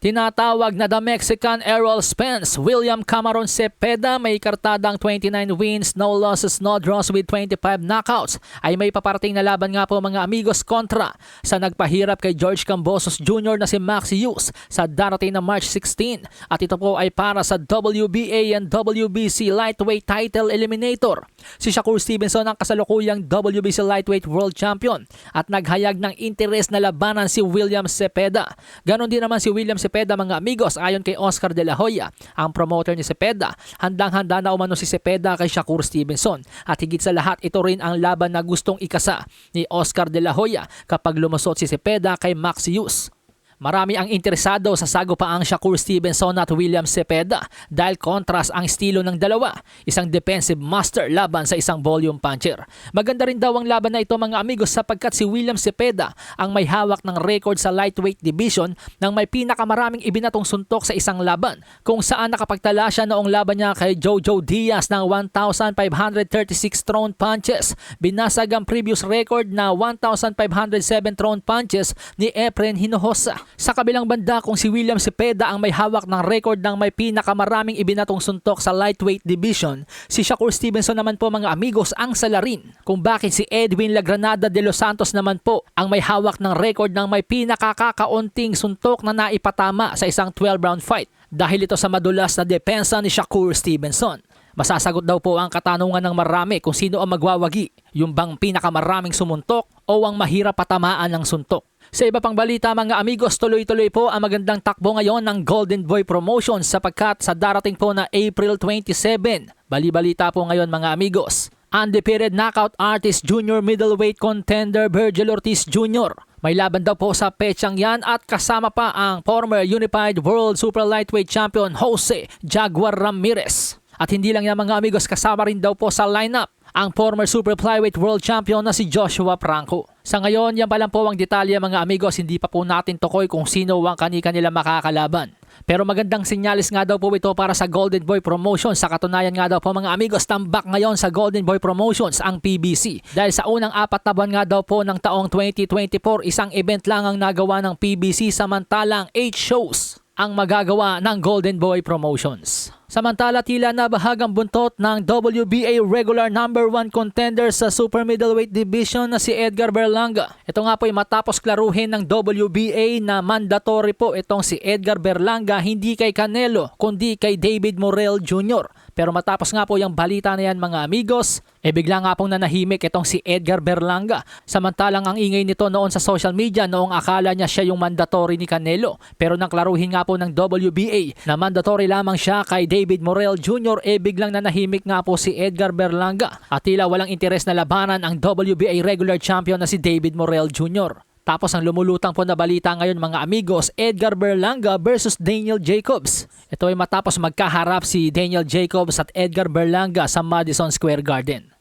Tinatawag na the Mexican Errol Spence, William Cameron Cepeda may kartadang 29 wins, no losses, no draws with 25 knockouts ay may paparating na laban nga po mga amigos kontra sa nagpahirap kay George Cambosos Jr. na si Max Hughes sa darating na March 16 at ito po ay para sa WBA and WBC Lightweight Title Eliminator. Si Shakur Stevenson ang kasalukuyang WBC Lightweight World Champion at naghayag ng interes na labanan si William Cepeda. Ganon din naman si William Cepeda mga amigos ayon kay Oscar De La Hoya, ang promoter ni Cepeda. Handang-handa na umano si Cepeda kay Shakur Stevenson at higit sa lahat ito rin ang laban na gustong ikasa ni Oscar De La Hoya kapag lumusot si Cepeda kay Max. Marami ang interesado sa sagupaang Shakur Stevenson at William Cepeda dahil kontras ang estilo ng dalawa, isang defensive master laban sa isang volume puncher. Maganda rin daw ang laban na ito mga amigos sapagkat si William Cepeda ang may hawak ng record sa lightweight division ng may pinakamaraming ibinatong suntok sa isang laban kung saan nakapagtala siya noong laban niya kay Jojo Diaz ng 1,536 thrown punches. Binasag ang previous record na 1,507 thrown punches ni Efren Hinojosa. Sa kabilang banda kung si William Cepeda ang may hawak ng record ng may pinakamaraming ibinatong suntok sa lightweight division, si Shakur Stevenson naman po mga amigos ang salarin. Kung bakit si Edwin Lagranada de los Santos naman po ang may hawak ng record ng may pinakakakaunting suntok na naipatama sa isang 12-round fight dahil ito sa madulas na depensa ni Shakur Stevenson. Masasagot daw po ang katanungan ng marami kung sino ang magwawagi, yung bang pinakamaraming sumuntok o ang mahirap patamaan ng suntok. Sa iba pang balita mga amigos, tuloy-tuloy po ang magandang takbo ngayon ng Golden Boy Promotions sapagkat sa darating po na April 27. Bali-balita po ngayon mga amigos. Undefeated knockout artist junior middleweight contender Virgil Ortiz Jr. May laban daw po sa petsang yan at kasama pa ang former Unified World Super Lightweight Champion Jose Jaguar Ramirez. At hindi lang yan mga amigos, kasama rin daw po sa lineup ang former Super Flyweight World Champion na si Joshua Franco. Sa ngayon, yan pa lang po ang detalye mga amigos, hindi pa po natin tukoy kung sino ang kani-kanila makakalaban. Pero magandang sinyalis nga daw po ito para sa Golden Boy Promotions. Sa katunayan nga daw po mga amigos, tambak ngayon sa Golden Boy Promotions ang PBC. Dahil sa unang apat na buwan nga daw po ng taong 2024, isang event lang ang nagawa ng PBC samantalang 8 shows ang magagawa ng Golden Boy Promotions. Samantala tila na bahagang buntot ng WBA regular number 1 contender sa super middleweight division na si Edgar Berlanga. Ito nga po ay matapos klaruhin ng WBA na mandatory po itong si Edgar Berlanga hindi kay Canelo kundi kay David Morrell Jr. Pero matapos nga po yung balita na yan mga amigos, e bigla nga pong nanahimik itong si Edgar Berlanga. Samantalang ang ingay nito noon sa social media noong akala niya siya yung mandatory ni Canelo. Pero nang klaruhin nga po ng WBA na mandatory lamang siya kay David Morrell Jr. e biglang nanahimik nga po si Edgar Berlanga. At tila walang interes na labanan ang WBA regular champion na si David Morrell Jr. Tapos ang lumulutang po na balita ngayon mga amigos, Edgar Berlanga versus Daniel Jacobs. Ito ay matapos magkaharap si Daniel Jacobs at Edgar Berlanga sa Madison Square Garden.